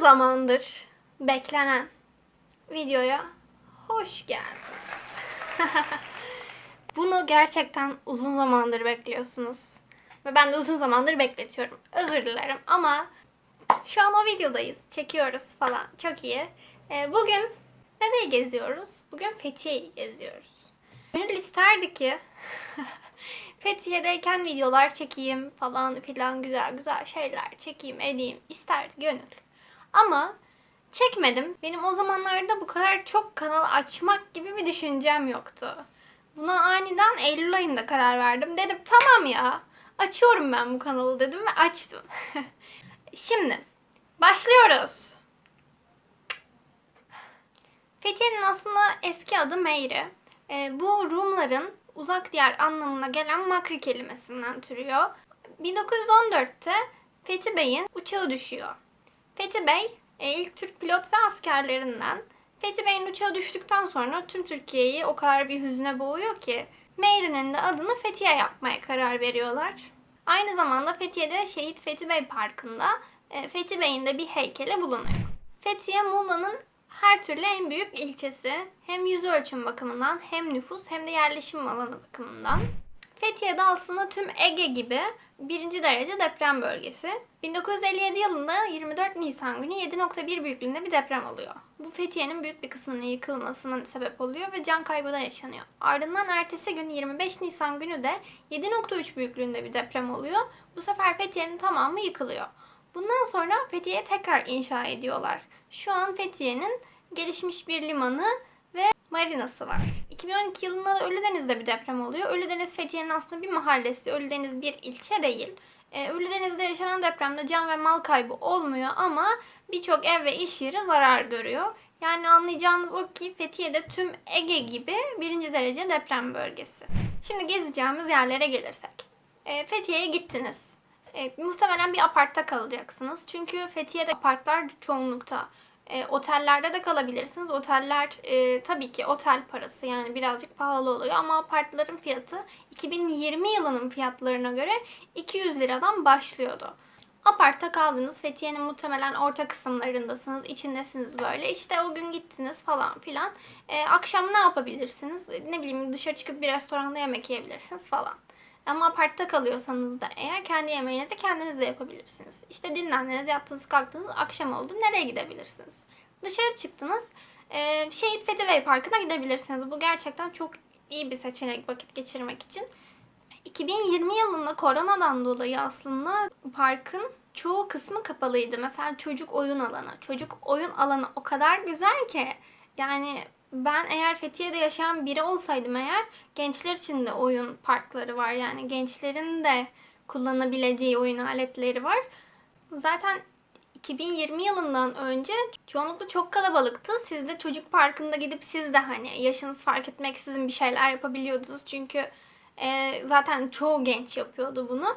zamandır beklenen videoya hoş geldiniz. Bunu gerçekten uzun zamandır bekliyorsunuz. Ve ben de uzun zamandır bekletiyorum. Özür dilerim ama şu an o videodayız. Çekiyoruz falan. Çok iyi. Ee, bugün nereyi geziyoruz? Bugün Fethiye'yi geziyoruz. Gönül isterdi ki Fethiye'deyken videolar çekeyim falan filan güzel güzel şeyler çekeyim edeyim isterdi gönül. Ama çekmedim. Benim o zamanlarda bu kadar çok kanal açmak gibi bir düşüncem yoktu. Buna aniden Eylül ayında karar verdim. Dedim tamam ya açıyorum ben bu kanalı dedim ve açtım. Şimdi başlıyoruz. Fethiye'nin aslında eski adı Meyri. Ee, bu Rumların uzak diyar anlamına gelen makri kelimesinden türüyor. 1914'te Fethi Bey'in uçağı düşüyor. Fethi Bey e, ilk Türk pilot ve askerlerinden. Fethi Bey'in uçağı düştükten sonra tüm Türkiye'yi o kadar bir hüzne boğuyor ki Meyri'nin de adını Fethiye yapmaya karar veriyorlar. Aynı zamanda Fethiye'de Şehit Fethi Bey Parkı'nda e, Fethi Bey'in de bir heykeli bulunuyor. Fethiye Muğla'nın her türlü en büyük ilçesi. Hem yüz ölçüm bakımından hem nüfus hem de yerleşim alanı bakımından. Fethiye'de aslında tüm Ege gibi birinci derece deprem bölgesi. 1957 yılında 24 Nisan günü 7.1 büyüklüğünde bir deprem oluyor. Bu Fethiye'nin büyük bir kısmının yıkılmasına sebep oluyor ve can kaybı da yaşanıyor. Ardından ertesi gün 25 Nisan günü de 7.3 büyüklüğünde bir deprem oluyor. Bu sefer Fethiye'nin tamamı yıkılıyor. Bundan sonra Fethiye'ye tekrar inşa ediyorlar. Şu an Fethiye'nin gelişmiş bir limanı marinası var. 2012 yılında da Ölüdeniz'de bir deprem oluyor. Ölüdeniz Fethiye'nin aslında bir mahallesi. Ölüdeniz bir ilçe değil. Ee, Ölüdeniz'de yaşanan depremde can ve mal kaybı olmuyor ama birçok ev ve iş yeri zarar görüyor. Yani anlayacağınız o ki Fethiye'de tüm Ege gibi birinci derece deprem bölgesi. Şimdi gezeceğimiz yerlere gelirsek. Ee, Fethiye'ye gittiniz. Ee, muhtemelen bir apartta kalacaksınız. Çünkü Fethiye'de apartlar çoğunlukta. E, otellerde de kalabilirsiniz. Oteller e, tabii ki otel parası yani birazcık pahalı oluyor ama apartların fiyatı 2020 yılının fiyatlarına göre 200 liradan başlıyordu. Apartta kaldınız. Fethiye'nin muhtemelen orta kısımlarındasınız. içindesiniz böyle. İşte o gün gittiniz falan filan. E, akşam ne yapabilirsiniz? Ne bileyim dışarı çıkıp bir restoranda yemek yiyebilirsiniz falan. Ama apartta kalıyorsanız da eğer kendi yemeğinizi kendiniz de yapabilirsiniz. İşte dinlendiniz, yattınız, kalktınız, akşam oldu. Nereye gidebilirsiniz? Dışarı çıktınız. E, Şehit Fethi Bey Parkı'na gidebilirsiniz. Bu gerçekten çok iyi bir seçenek vakit geçirmek için. 2020 yılında koronadan dolayı aslında parkın çoğu kısmı kapalıydı. Mesela çocuk oyun alanı. Çocuk oyun alanı o kadar güzel ki yani ben eğer Fethiye'de yaşayan biri olsaydım eğer gençler için de oyun parkları var. Yani gençlerin de kullanabileceği oyun aletleri var. Zaten 2020 yılından önce çoğunlukla çok kalabalıktı. Siz de çocuk parkında gidip siz de hani yaşınız fark etmeksizin bir şeyler yapabiliyordunuz. Çünkü e, zaten çoğu genç yapıyordu bunu.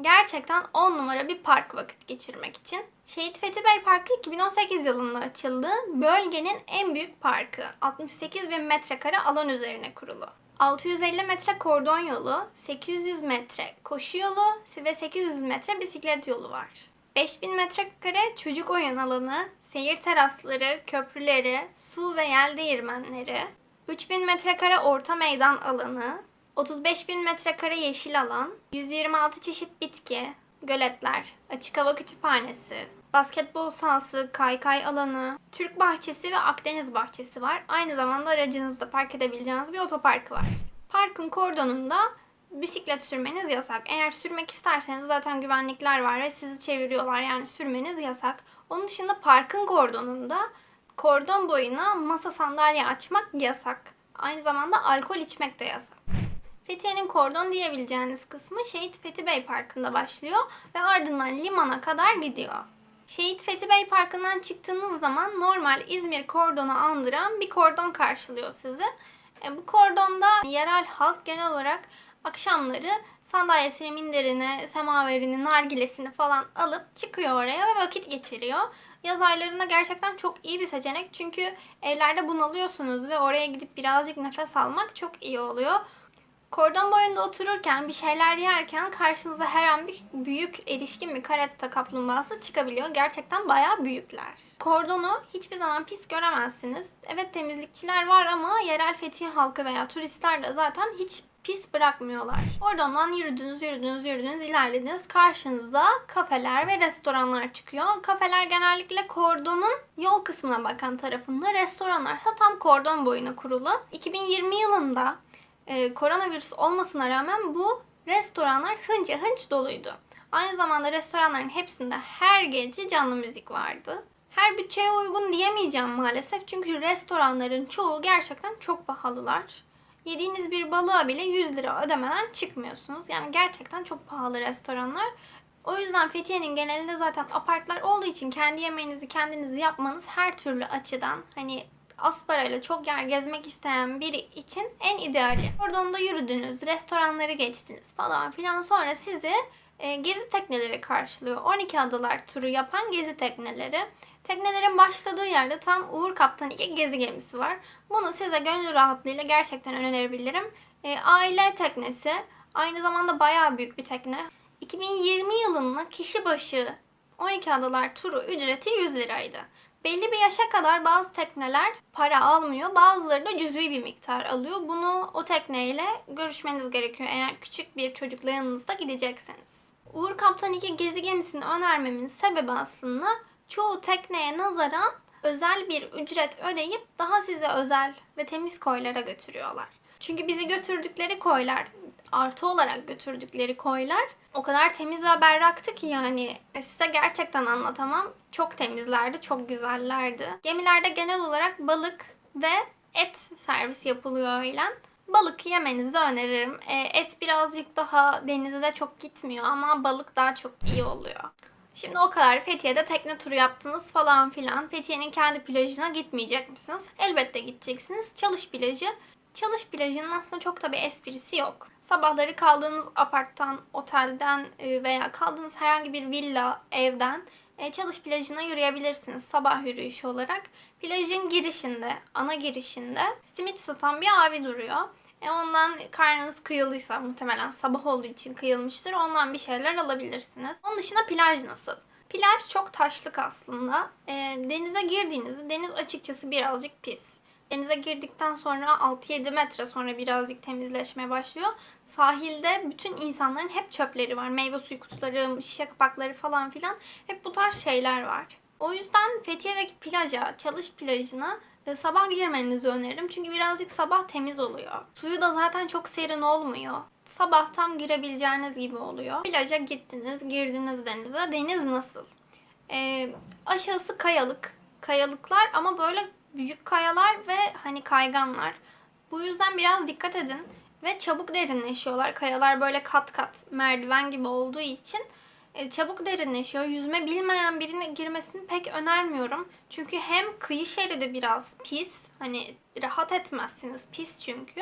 Gerçekten 10 numara bir park vakit geçirmek için. Şehit Fethi Bey Parkı 2018 yılında açıldı. Bölgenin en büyük parkı. 68 bin metrekare alan üzerine kurulu. 650 metre kordon yolu, 800 metre koşu yolu ve 800 metre bisiklet yolu var. 5000 metrekare çocuk oyun alanı, seyir terasları, köprüleri, su ve yel değirmenleri, 3000 metrekare orta meydan alanı, 35 bin metrekare yeşil alan, 126 çeşit bitki, göletler, açık hava kütüphanesi, basketbol sahası, kaykay alanı, Türk bahçesi ve Akdeniz bahçesi var. Aynı zamanda aracınızda park edebileceğiniz bir otoparkı var. Parkın kordonunda bisiklet sürmeniz yasak. Eğer sürmek isterseniz zaten güvenlikler var ve sizi çeviriyorlar. Yani sürmeniz yasak. Onun dışında parkın kordonunda kordon boyuna masa sandalye açmak yasak. Aynı zamanda alkol içmek de yasak. Fethiye'nin kordon diyebileceğiniz kısmı Şehit Fethi Bey Parkı'nda başlıyor ve ardından limana kadar gidiyor. Şehit Fethi Bey Parkı'ndan çıktığınız zaman normal İzmir kordonu andıran bir kordon karşılıyor sizi. E, bu kordonda yerel halk genel olarak akşamları sandalyesini, minderini, semaverini, nargilesini falan alıp çıkıyor oraya ve vakit geçiriyor. Yaz aylarında gerçekten çok iyi bir seçenek çünkü evlerde bunalıyorsunuz ve oraya gidip birazcık nefes almak çok iyi oluyor. Kordon boyunda otururken bir şeyler yerken karşınıza her an bir büyük erişkin bir karetta kaplumbağası çıkabiliyor. Gerçekten bayağı büyükler. Kordonu hiçbir zaman pis göremezsiniz. Evet temizlikçiler var ama yerel Fethiye halkı veya turistler de zaten hiç pis bırakmıyorlar. Kordondan yürüdünüz, yürüdünüz, yürüdünüz, ilerlediniz. Karşınıza kafeler ve restoranlar çıkıyor. Kafeler genellikle kordonun yol kısmına bakan tarafında. Restoranlarsa tam kordon boyuna kurulu. 2020 yılında e, koronavirüs olmasına rağmen bu restoranlar hınca hınç doluydu. Aynı zamanda restoranların hepsinde her gece canlı müzik vardı. Her bütçeye uygun diyemeyeceğim maalesef çünkü restoranların çoğu gerçekten çok pahalılar. Yediğiniz bir balığa bile 100 lira ödemeden çıkmıyorsunuz. Yani gerçekten çok pahalı restoranlar. O yüzden Fethiye'nin genelinde zaten apartlar olduğu için kendi yemeğinizi kendiniz yapmanız her türlü açıdan hani az parayla çok yer gezmek isteyen biri için en ideali. Oradan da yürüdünüz, restoranları geçtiniz falan filan. Sonra sizi e, gezi tekneleri karşılıyor. 12 adalar turu yapan gezi tekneleri. Teknelerin başladığı yerde tam Uğur Kaptan 2 gezi gemisi var. Bunu size gönül rahatlığıyla gerçekten önerebilirim. E, aile teknesi. Aynı zamanda bayağı büyük bir tekne. 2020 yılında kişi başı 12 adalar turu ücreti 100 liraydı. Belli bir yaşa kadar bazı tekneler para almıyor. Bazıları da cüz'i bir miktar alıyor. Bunu o tekneyle görüşmeniz gerekiyor eğer küçük bir çocukla yanınızda gidecekseniz. Uğur Kaptan 2 gezi gemisini önermemin sebebi aslında çoğu tekneye nazaran özel bir ücret ödeyip daha size özel ve temiz koylara götürüyorlar. Çünkü bizi götürdükleri koylar, artı olarak götürdükleri koylar o kadar temiz ve berraktı ki yani e, size gerçekten anlatamam. Çok temizlerdi, çok güzellerdi. Gemilerde genel olarak balık ve et servis yapılıyor öğlen. Balık yemenizi öneririm. E, et birazcık daha denize de çok gitmiyor ama balık daha çok iyi oluyor. Şimdi o kadar Fethiye'de tekne turu yaptınız falan filan. Fethiye'nin kendi plajına gitmeyecek misiniz? Elbette gideceksiniz. Çalış plajı. Çalış plajının aslında çok da bir esprisi yok. Sabahları kaldığınız aparttan, otelden e, veya kaldığınız herhangi bir villa, evden e, Çalış plajına yürüyebilirsiniz sabah yürüyüşü olarak. Plajın girişinde, ana girişinde simit satan bir abi duruyor. E ondan karnınız kıyıldıysa muhtemelen sabah olduğu için kıyılmıştır. Ondan bir şeyler alabilirsiniz. Onun dışında plaj nasıl? Plaj çok taşlık aslında. E, denize girdiğinizde deniz açıkçası birazcık pis. Denize girdikten sonra 6-7 metre sonra birazcık temizleşmeye başlıyor. Sahilde bütün insanların hep çöpleri var. Meyve suyu kutuları, şişe kapakları falan filan. Hep bu tarz şeyler var. O yüzden Fethiye'deki plaja, Çalış plajına e, sabah girmenizi öneririm. Çünkü birazcık sabah temiz oluyor. Suyu da zaten çok serin olmuyor. Sabah tam girebileceğiniz gibi oluyor. Plaja gittiniz, girdiniz denize. Deniz nasıl? Ee, aşağısı kayalık. Kayalıklar ama böyle büyük kayalar ve hani kayganlar. Bu yüzden biraz dikkat edin ve çabuk derinleşiyorlar. Kayalar böyle kat kat merdiven gibi olduğu için e, çabuk derinleşiyor. Yüzme bilmeyen birine girmesini pek önermiyorum. Çünkü hem kıyı şeridi biraz pis. Hani rahat etmezsiniz. Pis çünkü.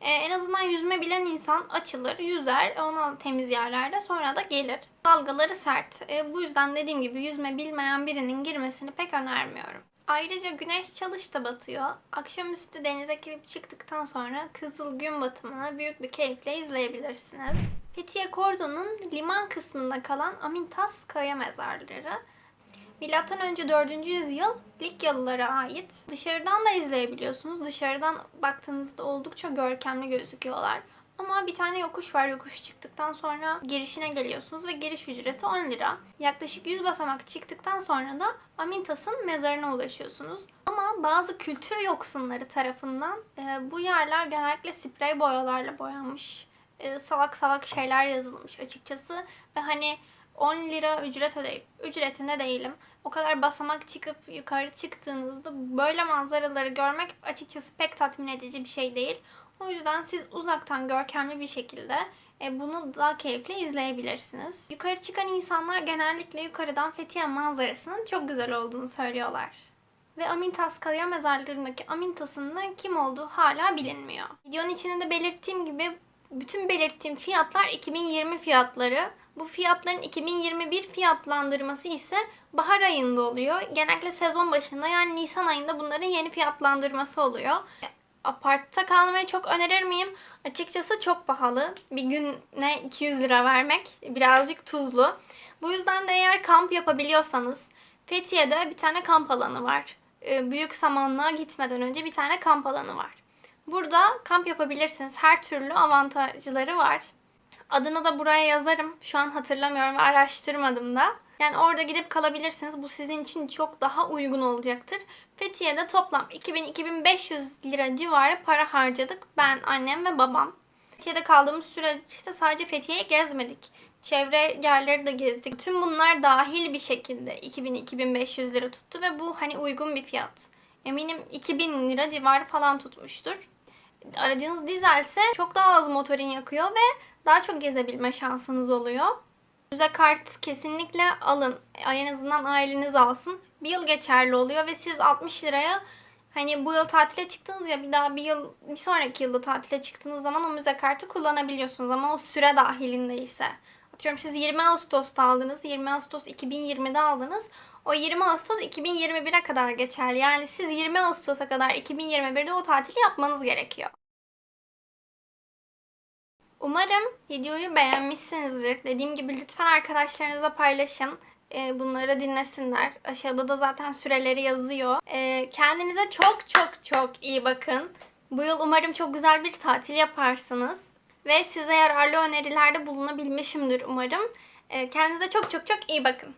E, en azından yüzme bilen insan açılır, yüzer. Ona temiz yerlerde sonra da gelir. Dalgaları sert. E, bu yüzden dediğim gibi yüzme bilmeyen birinin girmesini pek önermiyorum. Ayrıca güneş çalışta batıyor. Akşamüstü denize girip çıktıktan sonra kızıl gün batımını büyük bir keyifle izleyebilirsiniz. Fethiye Kordon'un liman kısmında kalan Amintas Kaya Mezarları. Milattan önce 4. yüzyıl Likyalılara ait. Dışarıdan da izleyebiliyorsunuz. Dışarıdan baktığınızda oldukça görkemli gözüküyorlar. Ama bir tane yokuş var. Yokuş çıktıktan sonra girişine geliyorsunuz ve giriş ücreti 10 lira. Yaklaşık 100 basamak çıktıktan sonra da Amintas'ın mezarına ulaşıyorsunuz. Ama bazı kültür yoksunları tarafından e, bu yerler genellikle sprey boyalarla boyanmış. E, salak salak şeyler yazılmış açıkçası. Ve hani 10 lira ücret ödeyip ücretinde değilim. O kadar basamak çıkıp yukarı çıktığınızda böyle manzaraları görmek açıkçası pek tatmin edici bir şey değil. O yüzden siz uzaktan görkemli bir şekilde e, bunu daha keyifli izleyebilirsiniz. Yukarı çıkan insanlar genellikle yukarıdan Fethiye manzarasının çok güzel olduğunu söylüyorlar. Ve Amintas Kaya mezarlarındaki Amintas'ın da kim olduğu hala bilinmiyor. Videonun içinde de belirttiğim gibi bütün belirttiğim fiyatlar 2020 fiyatları. Bu fiyatların 2021 fiyatlandırması ise bahar ayında oluyor. Genellikle sezon başında yani Nisan ayında bunların yeni fiyatlandırması oluyor. Apartta kalmayı çok önerir miyim? Açıkçası çok pahalı. Bir güne 200 lira vermek birazcık tuzlu. Bu yüzden de eğer kamp yapabiliyorsanız Fethiye'de bir tane kamp alanı var. Ee, Büyük Samanlığa gitmeden önce bir tane kamp alanı var. Burada kamp yapabilirsiniz. Her türlü avantajları var. Adını da buraya yazarım. Şu an hatırlamıyorum ve araştırmadım da. Yani orada gidip kalabilirsiniz. Bu sizin için çok daha uygun olacaktır. Fethiye'de toplam 2000-2500 lira civarı para harcadık. Ben, annem ve babam. Fethiye'de kaldığımız süreçte sadece Fethiye'yi gezmedik. Çevre yerleri de gezdik. Tüm bunlar dahil bir şekilde 2000-2500 lira tuttu ve bu hani uygun bir fiyat. Eminim 2000 lira civarı falan tutmuştur. Aracınız dizelse çok daha az motorin yakıyor ve daha çok gezebilme şansınız oluyor. Müze kart kesinlikle alın. En azından aileniz alsın. Bir yıl geçerli oluyor ve siz 60 liraya hani bu yıl tatile çıktınız ya bir daha bir yıl bir sonraki yılda tatile çıktığınız zaman o müze kartı kullanabiliyorsunuz ama o süre dahilindeyse. Atıyorum siz 20 Ağustos'ta aldınız. 20 Ağustos 2020'de aldınız. O 20 Ağustos 2021'e kadar geçerli. Yani siz 20 Ağustos'a kadar 2021'de o tatili yapmanız gerekiyor. Umarım videoyu beğenmişsinizdir. Dediğim gibi lütfen arkadaşlarınızla paylaşın. Ee, bunları dinlesinler. Aşağıda da zaten süreleri yazıyor. Ee, kendinize çok çok çok iyi bakın. Bu yıl umarım çok güzel bir tatil yaparsınız. Ve size yararlı önerilerde bulunabilmişimdir umarım. Ee, kendinize çok çok çok iyi bakın.